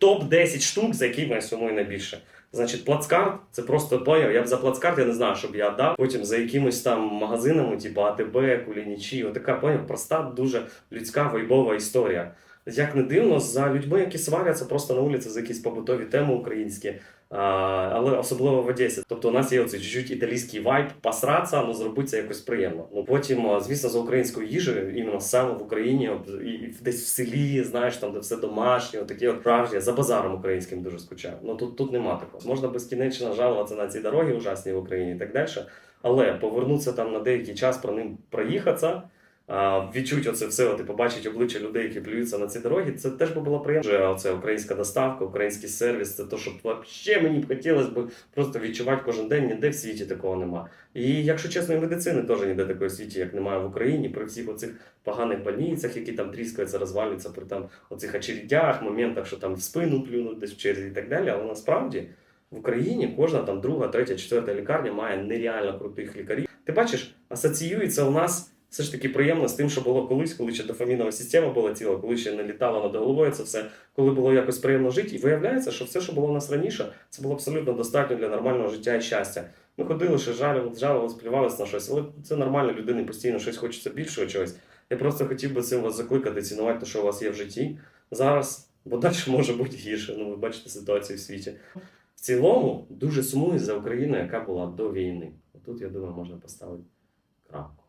топ-10 штук, за які я сумую найбільше. Значить, плацкарт це просто плеєр. Я б за плацкарт я не знаю, щоб я дав. Потім за якимось там магазинами, типу АТБ, Кулінічі, отака поняв, проста, дуже людська вайбова історія. Як не дивно, за людьми, які сваряться просто на вулиці за якісь побутові теми українські, але особливо в Одесі. Тобто у нас є оцей чуть-чуть італійський вайб, посратися, але зробити це якось приємно. Ну потім, звісно, за українською їжею, іменно саме в Україні, і, десь в селі, знаєш, там де все домашнє, такі от за базаром українським дуже скучаю. Ну тут, тут нема такого. Можна безкінечно жалуватися на ці дороги ужасні в Україні і так далі. Але повернутися там на деякий час про ним проїхатися. А, відчуть оце все, от, і побачить обличчя людей, які плюються на ці дороги, це теж би було приємно. Оце українська доставка, український сервіс, це то, що взагалі мені б хотілося б просто відчувати кожен день, ніде в світі такого нема. І якщо чесно, і медицини теж ніде такої світі, як немає в Україні, при всіх оцих поганих больницях, які там тріскаються, розвалюються, при там оцих очередях, моментах, що там в спину плюнуть десь в черзі і так далі. Але насправді в Україні кожна там друга, третя, четверта лікарня має нереально крутих лікарів. Ти бачиш, асоціюється у нас все ж таки приємно з тим, що було колись, коли ще дофамінова система була ціла, коли ще не літало над головою це все, коли було якось приємно жити. І виявляється, що все, що було у нас раніше, це було абсолютно достатньо для нормального життя і щастя. Ми ходили, ще жалювалися, жалювалися, плювалися на щось, але це нормально, людини постійно щось хочеться більшого чогось. Я просто хотів би цим вас закликати, цінувати те, що у вас є в житті зараз, бо далі може бути гірше. Ну, ви бачите ситуацію в світі. В цілому дуже сумую за Україну, яка була до війни. Тут, я думаю, можна поставити крапку.